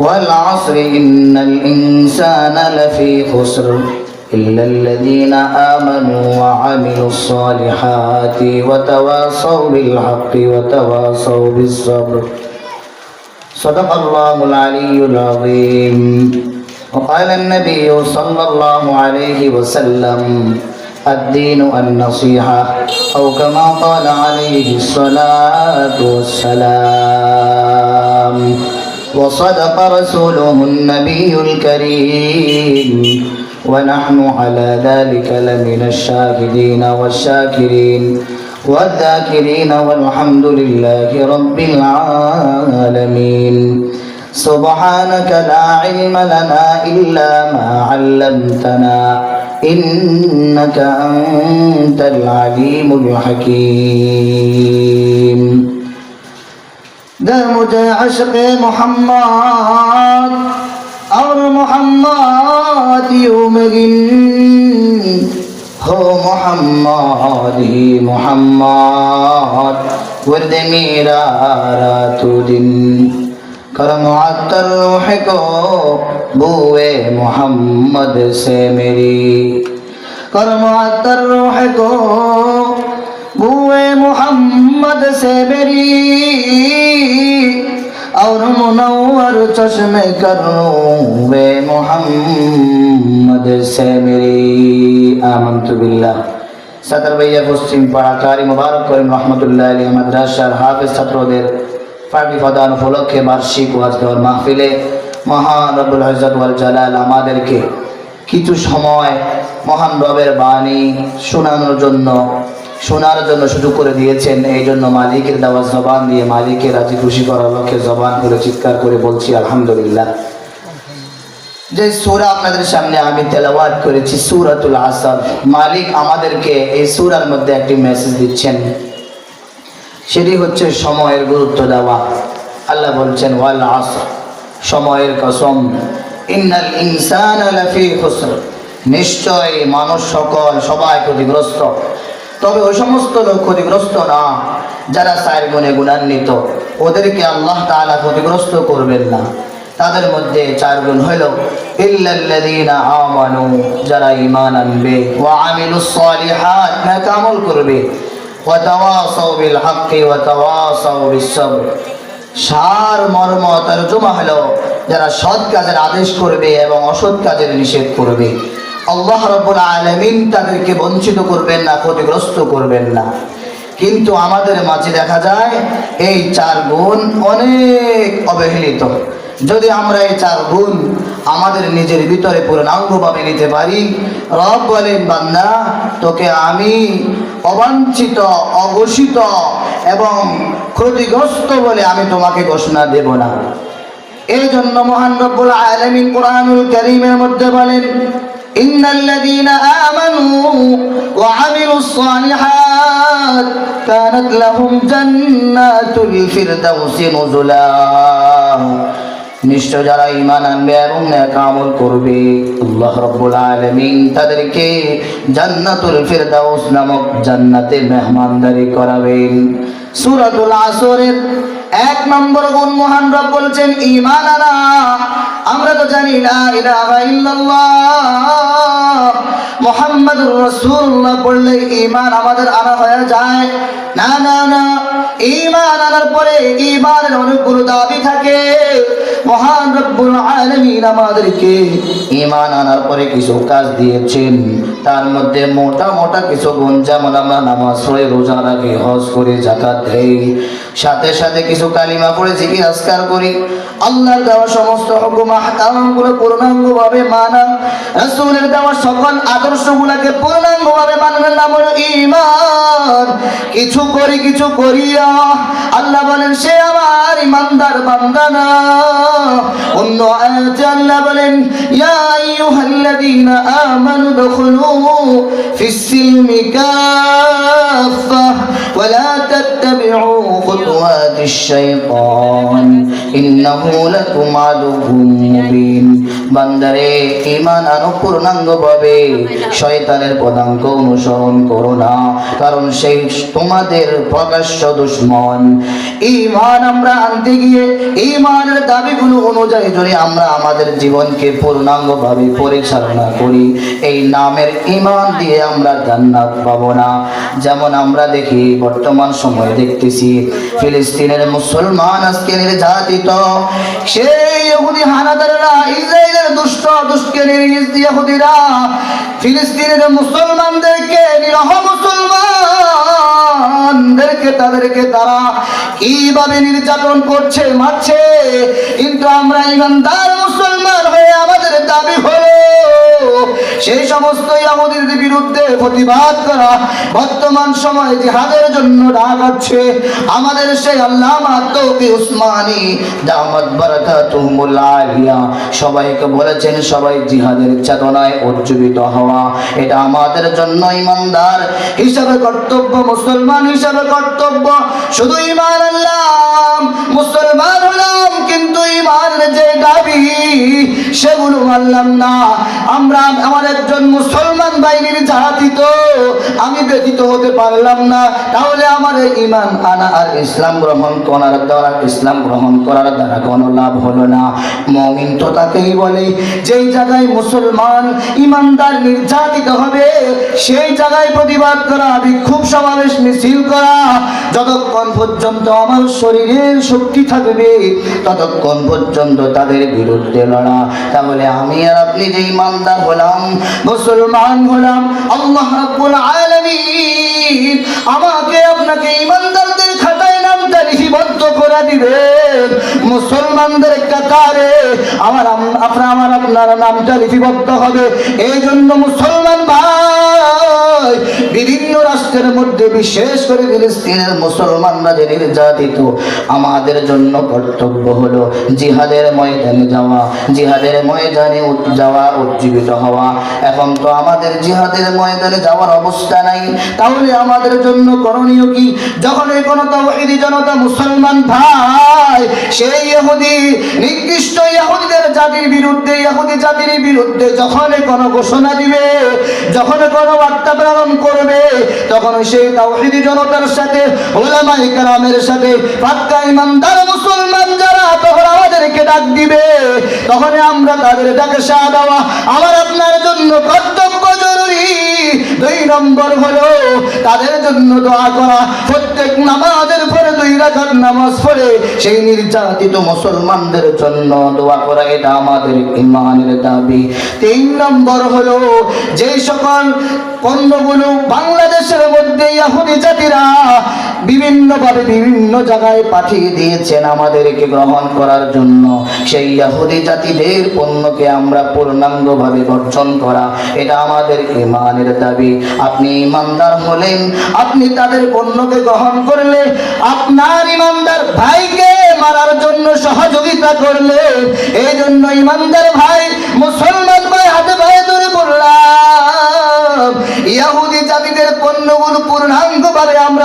والعصر إن الإنسان لفي خسر إلا الذين آمنوا وعملوا الصالحات وتواصوا بالحق وتواصوا بالصبر. صدق الله العلي العظيم. وقال النبي صلى الله عليه وسلم الدين النصيحة أو كما قال عليه الصلاة والسلام. وصدق رسوله النبي الكريم. ونحن على ذلك لمن الشاهدين والشاكرين والذاكرين والحمد لله رب العالمين. سبحانك لا علم لنا إلا ما علمتنا إنك أنت العليم الحكيم. در مجھے عشق محمد اور محمد یومگن ہو محمد ہی محمد ورد میرا رات دن کرم عطر روح کو بوئے محمد سے میری کرم معطر روح کو بوئے محمد से मेरी और मुनवर चश्मे करूँ मोहम्मद से मेरी आमंत बिल्लाह সদর ভাইয়া পশ্চিম পাড়া কারি মুবারক করিম রহমতুল্লাহ আলী মাদ্রাসার হাফেজ ছাত্রদের পার্টি প্রদান উপলক্ষে বার্ষিক ওয়াজ দেওয়ার মাহফিলে মহান রব্বুল হজরত ওয়াল জালাল আমাদেরকে কিছু সময় মহান রবের বাণী শোনানোর জন্য শোনার জন্য সুযোগ করে দিয়েছেন। এই জন্য মালিকের দেওয়া জবান দিয়ে মালিকের রাজি খুশি করার লক্ষ্যে জবান করে চিৎকার করে বলছি, আলহামদুলিল্লাহ। যে সূরা আপনাদের সামনে আমি তেলাওয়াত করেছি, সূরাতুল আসর। মালিক আমাদেরকে এই সূরার মধ্যে একটি মেসেজ দিচ্ছেন। সেটি হচ্ছে সময়ের গুরুত্ব দেওয়া। আল্লাহ বলছেন, ওয়াল আস সময়ের কসম। ইন্নাল ইনসানা নিশ্চয় মানুষ সকল সবাই ক্ষতিগ্রস্ত। তবে ওই সমস্ত লোক ক্ষতিগ্রস্ত না, যারা চার গুণে গুণান্বিত। ওদেরকে আল্লাহ তাআলা ক্ষতিগ্রস্ত করবেন না। তাদের মধ্যে চার গুণ হইল আমানু, যারা ঈমান আনবে, ওয়া আমিলুস সালিহাত, নেক আমল করবে। ওয়া তাওয়াসাউ বিল হাক্কি ওয়া তাওয়াসাউ বিস সাবর সার, মর্ম, তরজমা হলো যারা সৎ কাজের আদেশ করবে এবং অসৎ কাজের নিষেধ করবে। আল্লাহ রাব্বুল আলামিন তাদেরকে বঞ্চিত করবেন না, ক্ষতিগ্রস্ত করবেন না। কিন্তু আমাদের মাঝে দেখা যায়, এই চার গুণ অনেক অবহেলিত। যদি আমরা এই চার গুণ আমাদের নিজের ভিতরে পূর্ণাঙ্গভাবে নিতে পারি, রব বলেন, বান্দা, তোকে আমি অবাঞ্ছিত, অঘোষিত এবং ক্ষতিগ্রস্ত বলে আমি তোমাকে ঘোষণা দেব না। এই জন্য মহান রব্বুল আলামিন কোরআনুল কারীমের মধ্যে বলেন ইন্নাল্লাযীনা আমানু ওয়া আমিলুস সালিহাত কানাত লাহুম জান্নাতুল ফিরদাউসি নুজুলা। নিশ্চয় যারা ঈমান আনবে এবং নেক আমল করবে, আল্লাহ রাব্বুল আলামিন তাদেরকে জান্নাতুল ফিরদাউস নামক জান্নাতে মেহমানদারি করাবেন। সূরাতুল আসরের এক নম্বর গুণ মহান রব বলছেন ইমান আনা আমরা তো জানি না ইলাহা ইল্লাল্লাহ। মুহাম্মাদুর রাসূলুল্লাহ বললে ইমান আমাদের আনা হয়ে যায়। না না না। ঈমান আনার পরে ইমানের দাবি থাকে। মহান রব্বুল আলমিন আমাদেরকে ইমান আনার পরে কিছু কাজ দিয়েছেন। তার মধ্যে মোটা মোটা কিছু যেমন আমরা নামাজ পড়ে রোজা রাখি, হজ করে জাকাত দেই। সাথে সাথে কিছু কালিমা পড়েছি কি, আজকার করি। আল্লাহর দেওয়া সমস্ত হুকুম আহকামগুলো পূর্ণাঙ্গভাবে মানা, রাসূলের দেওয়া সকল আদর্শগুলোকে পূর্ণাঙ্গভাবে মানার নাম হলো ঈমান। কিছু করি, কিছু করিয়া আল্লাহ বলেন, সে আমার ইমানদার বান্দা না। অন্য আয়াতে আল্লাহ বলেন, ইয়া আইয়ুহাল্লাযীনা আমানু দুখুলু ফিস সিলমি কাফা ওয়ালা তাত্তাবিউ খুতুওয়াতিশ শাইতান ইন্নাহু লাকুম আদুউম মুবিন বান্দারে, ঈমান আনো পূর্ণাঙ্গভাবে শয়তানের পদাঙ্ক অনুসরণ করো না, কারণ সেই তোমাদের প্রকাশ্য দুশ্মন। ঈমান আমরা আনতে গিয়ে, ঈমানের দাবিগুলো অনুযায়ী যদি আমরা আমাদের জীবনকে পূর্ণাঙ্গভাবে পরিচালনা করি, এই নামের ইমান দিয়ে আমরা জান্নাত পাবো না। যেমন আমরা দেখি, বর্তমান সময়ে দেখতেছি, ফিলিস্তিনের মুসলমান আজকে নির্যাতিত, সেই ইহুদি হানাদাররা ইসরায়েলের দুষ্ট দুষ্কে ইহুদিরা ফিলিস্তিনের মুসলমানদেরকে, নিরহ মুসলমানদেরকে তাদেরকে তারা কীভাবে নির্যাতন করছে, মারছে? কিন্তু আমরা ইমানদার মুসলমান হয়ে আমাদের দাবি হলো সেই সমস্ত ইয়াহুদির বিরুদ্ধে প্রতিবাদ করা, বর্তমান সময়ে জিহাদের জন্য ডাকাচ্ছে আমাদের সেই আল্লামা তৌকি উসমানী, দামাত বারাকাতুহুমুল আলিয়া সবাইকে বলেছেন, সবাই জিহাদের চেতনায় উজ্জীবিত হওয়া। এটা আমাদের জন্য ইমানদার হিসাবে কর্তব্য, মুসলমান হিসাবে কর্তব্য। শুধু ইমান আল্লাহ মুসলমান হলাম, কিন্তু ইমানের যে দাবি, সেগুলো মানলাম না। আমরা আমার একজন মুসলমান বাহিনীর জাতিত আমি ব্যতীত হতে পারলাম না। তাহলে আমার এই ইমান আনা আর ইসলাম গ্রহণ করার দ্বারা, ইসলাম গ্রহণ করার দ্বারা কোনো লাভ হলো না। মমিন তো তাকেই বলে, যেই জায়গায় মুসলমান ইমানদার নির্যাতিত হবে, সেই জায়গায় প্রতিবাদ করা বিক্ষোভ সমাবেশ মিছিল করা। যতক্ষণ পর্যন্ত আমার শরীরের শক্তি থাকবে, ততক্ষণ পর্যন্ত তাদের বিরুদ্ধে লড়া। তাহলে আমি আর আপনি যে ইমানদার হলাম মুসলমান হলাম আল্লাহ রাব্বুল আলামিন আমাকে আপনাকে ইমানদারদের খাতায় নামটা লিপিবদ্ধ করে দিবেন। মুসলমানদের কাতারে আমার আম- আপনার আমার আপনার নামটা লিপিবদ্ধ হবে। এই জন্য মুসলমান রাষ্ট্রের মধ্যে বিশেষ করে ফিলিস্তিনের মুসলমানরা যে নির্যাতিত, আমাদের জন্য কর্তব্য হলো জিহাদের ময়দানে যাওয়া, জিহাদের ময়দানে যাওয়া, উজ্জীবিত হওয়া। এখন তো আমাদের জিহাদের ময়দানে যাওয়ার অবস্থা নাই। তাহলে আমাদের জন্য করণীয় কি? যখন এই কোনো তৌহিদি জনতা মুসলমান ভাই, সেই ইহুদি, নির্দিষ্ট ইহুদিদের জাতির বিরুদ্ধে, ইহুদি জাতির বিরুদ্ধে যখন কোনো ঘোষণা দিবে, যখন কোনো বার্তা প্রেরণ করবে, তখন সেই তাওহিদি জনতার সাথে ওলামাই কালামের সাথে, পাক্কা ইমানদার মুসলমান যারা, তখন আমাদেরকে ডাক দিবে। তখন আমরা তাদের ডাকে সা দেওয়া। আমার আপনার জন্য কর্তব্য জরুরি। দুই নম্বর হলো তাদের জন্য দোয়া করা। প্রত্যেক নামাজের পরে দুই রাকাত নামাজ পড়ে সেই নির্যাতিত মুসলমানদের জন্য দোয়া করা, এটা আমাদের ইমানের দাবি। তিন নম্বর হলো যে সকল পণ্যগুলো বাংলাদেশের মধ্যে ইহুদি জাতিরা বিভিন্নভাবে বিভিন্ন জায়গায় পাঠিয়ে দিয়েছেন আমাদেরকে গ্রহণ করার জন্য। সেই ইহুদি জাতিদের পণ্যকে আমরা পূর্ণাঙ্গভাবে বর্জন করা, এটা আমাদের ইমানের দাবি। আপনি ইমানদার হলেন, আপনি তাদের পণ্যকে গ্রহণ করলে, আপনার ইমানদার ভাইকে মারার জন্য সহযোগিতা করলে এই জন্য ইমানদার ভাই মুসলমান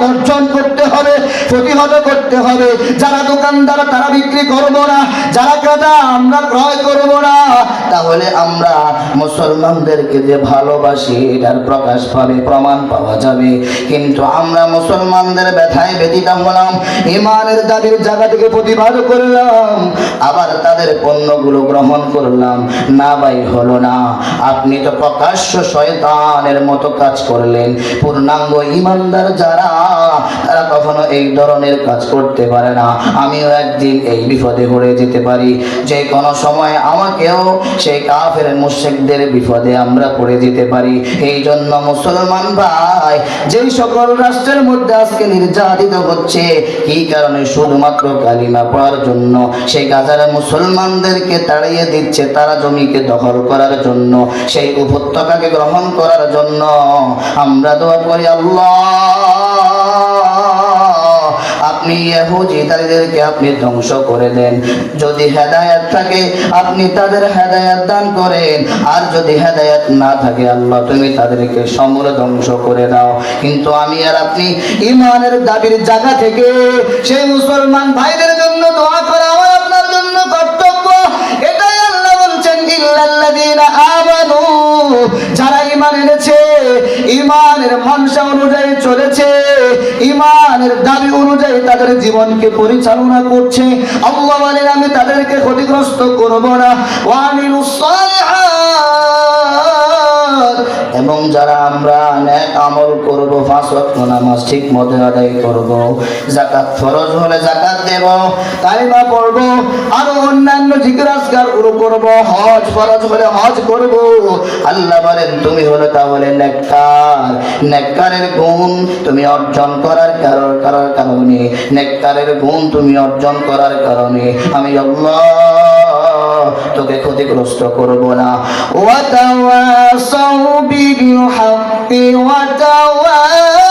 বর্জন করতে হবে, প্রতিহত করতে হবে। যারা দোকানদার, তারা বিক্রি করব না। যারা ক্রেতা, আমরা ক্রয় করব না। তাহলে আমরা মুসলমানদেরকে যে ভালোবাসি, এটার প্রকাশ পাবে, প্রমাণ পাওয়া যাবে। কিন্তু আমরা মুসলমানদের ব্যথায় ব্যতীত হলাম, ইমানের দাবির জায়গা থেকে প্রতিবাদ করলাম, আবার তাদের পণ্যগুলো গ্রহণ করলাম। না ভাই, হলো না। আপনি তো প্রকাশ্য শয়তানের মতো কাজ করলেন। পূর্ণাঙ্গ ইমানদার যারা তারা কখনো এই ধরনের কাজ করতে পারে না। আমিও একদিন এই বিপদে পড়ে যেতে পারি। যে কোনো সময় আমাকেও সেই কাফের মুশেক মুশরিকদের বিপদে আমরা পড়ে যেতে পারি। এই জন্য মুসলমান ভাই, যেই সকল রাষ্ট্রের মধ্যে আজকে নির্যাতিত হচ্ছে, কি কারণে শুধুমাত্র কালিমা পড়ার জন্য? সেই গাজার মুসলমানদেরকে তাড়িয়ে দিচ্ছে তারা জমিকে দখল করার জন্য, সেই উপত্যকাকে গ্রহণ করার জন্য। আমরা দোয়া করি আল্লাহ। আপনি ইহুদিদেরকে আপনি ধ্বংস করে দেন। যদি হেদায়েত থাকে, আপনি তাদের হেদায়েত দান করেন। আর যদি হেদায়েত না থাকে, আল্লাহ তুমি তাদেরকে সমূলে ধ্বংস করে দাও। কিন্তু আমি আর আপনি ইমানের দাবির জায়গা থেকে সেই মুসলমান ভাইদের জন্য দোয়া করা আমার আপনার জন্য কর্তব্য। এটাই আল্লাহ বলছেন, ইল্লাল্লাযীনা আমানু। যারা ঈমান এনেছে ঈমানের মানসা অনুযায়ী চলেছে, ইমানের দাবি অনুযায়ী তাদের জীবনকে পরিচালনা করছে। আল্লাহ বলেন, আমি তাদেরকে ক্ষতিগ্রস্ত করব না। এবং যারা আমরা নেক আমল করব, পাঁচ ওয়াক্ত নামাজ ঠিক মতো আদায় করব, যাকাত ফরজ হলে যাকাত দেব কালিমা পড়ব আরও অন্যান্য জিজ্ঞাসকারগুলো করব, হজ ফরজ হলে হজ করব। আল্লাহ বলেন, তুমি হলো তাহলে নেককার। নেককারের গুণ তুমি অর্জন করার কারণ কারণে। নেককারের গুণ তুমি অর্জন করার কারণে। আমি আল্লাহ তোকে ক্ষতিগ্রস্ত করব না। ওয়াতাওয়াসাউ বিল হাক্কি ওয়াতাওয়া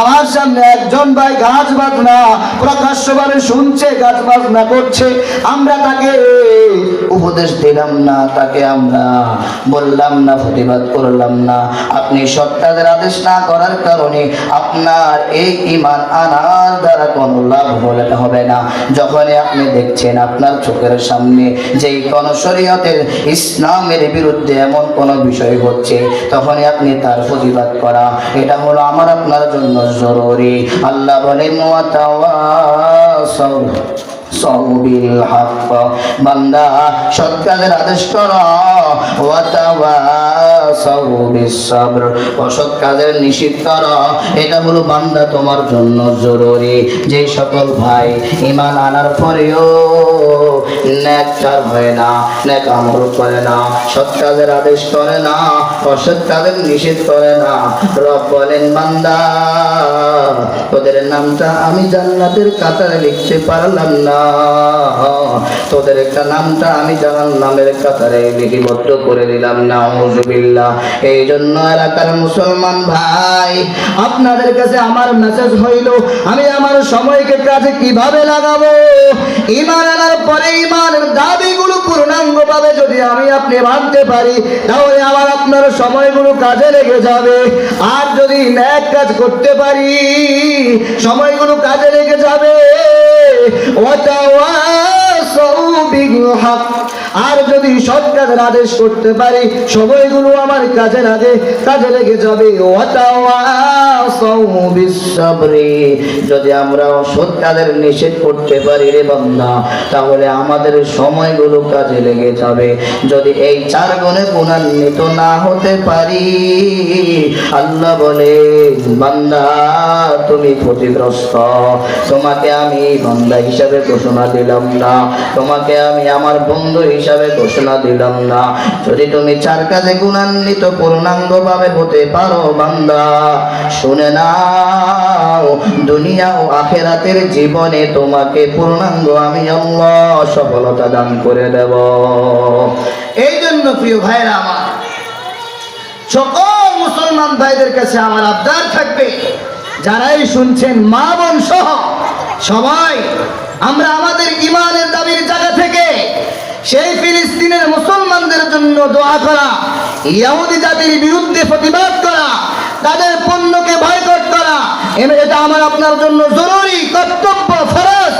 আমার সামনে একজন ভাই গাছ বাজনা শুনছে, গাছ বাজনা করছে। আমরা তাকে উপদেশ দিলাম না, তাকে আমরা বললাম না, প্রতিবাদ করলাম না। আপনি সত্যাদের আদেশ না করার কারণে আপনার এই ইমান আনার দ্বারা কোনো লাভ বলে হবে না। যখনই আপনি দেখছেন আপনার চোখের সামনে যেই কোন শরীয়তের ইসলামের বিরুদ্ধে এমন কোন বিষয় হচ্ছে তখনই আপনি তার প্রতিবাদ করা। এটা হলো আমার আপনার জন্য জরুরি। আল্লাহ হক। বান্দা আদেশ করো। কাজের নিষিদ্ধ করো। এটা হলো বান্দা তোমার জন্য জরুরি। যে সকল ভাই ঈমান আনার পরেও নেককার হয় না নেক আমল করে না আদেশ করে না অসৎ কাজের নিষেধ করে না। রব বলেন, বান্দা, তোদের নামটা আমি জান্নাতের কাতারে লিখতে পারলাম না। তোদের একটা নামটা আমি জানার নামের কাতারে লিপিবদ্ধ করে দিলাম না এই জন্য এলাকার মুসলমান ভাই, আপনাদের কাছে আমার মেসেজ হইল, আমি আমার সময়কে কাজে কীভাবে লাগাবো? ইমান আনার পরে ইমানের দাবিগুলো পূর্ণাঙ্গ ভাবে যদি আমি আপনি মানতে পারি, তাহলে আমার আপনার সময়গুলো কাজে লেগে যাবে। আর যদি ন্যাক কাজ করতে পারি, সময়গুলো কাজে লেগে যাবে। ওয়াতাওয়াসাউ বিল হক। আর যদি সৎ কাজের আদেশ করতে পারি, সময়গুলো আমার কাজে লাগে, কাজে লেগে যাবে। যদি আমরা অসৎ কাজের নিষেধ করতে পারি রে বান্দা, তাহলে আমাদের সময়গুলো কাজে লেগে যাবে। যদি এই চার গুণে গুণান্বিত না হতে পারি, আল্লাহ বলে, বান্দা, তুমি ক্ষতিগ্রস্ত। তোমাকে আমি বান্দা হিসাবে ঘোষণা দিলাম না। তোমাকে আমি আমার বন্ধু হিসাবে ঘোষণা দিলাম না। যদি তুমি চার কাজে গুণান্বিত পূর্ণাঙ্গ ভাবে হতে পারো বান্দা, শুনে নাও, দুনিয়া ও আখেরাতের জীবনে তোমাকে পূর্ণাঙ্গ আমি আল্লাহ সফলতা দান করে দেব। এই জন্য প্রিয় ভাইরা আমার, সকল মুসলমান ভাইদের কাছে আমার আবদার থাকবে, যারাই শুনছেন মা বোন সহ, সবাই, আমরা আমাদের ইমানের দাবির জায়গা সেই ফিলিস্তিনের মুসলমানদের জন্য দোয়া করা, ইয়াহুদি জাতির বিরুদ্ধে প্রতিবাদ করা, তাদের পণ্যকে বয়কট করা এটা আমার আপনার জন্য জরুরি, কর্তব্য, ফরজ।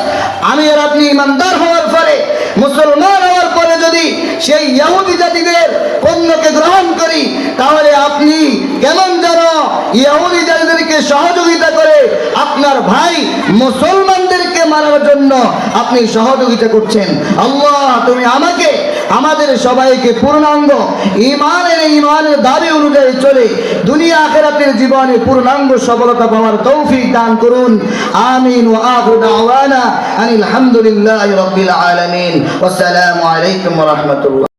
আমি আর আপনি ইমানদার হওয়ার পরে, মুসলমান হওয়ার পরে যদি সেই ইহুদি জাতিদের পণ্যকে গ্রহণ করি, তাহলে আপনি কেমন যেন ইহুদি জাতিদেরকে সহযোগিতা করে আপনার ভাই মুসলমানদেরকে মারার জন্য আপনি সহযোগিতা করছেন। আল্লাহ, তুমি আমাকে, আমাদের সবাইকে পূর্ণাঙ্গ ইমানের ইমানের দাবি অনুযায়ী চলে দুনিয়া আখেরাতের জীবনে পূর্ণাঙ্গ সফলতা পাওয়ার তৌফিক দান করুন। আমিন ওয়া আখিরু দাওয়ানা আনিল হামদুলিল্লাহি রাব্বিল আলামিন। ওয়াসসালামু আলাইকুম রাহমাতুল্লাহ।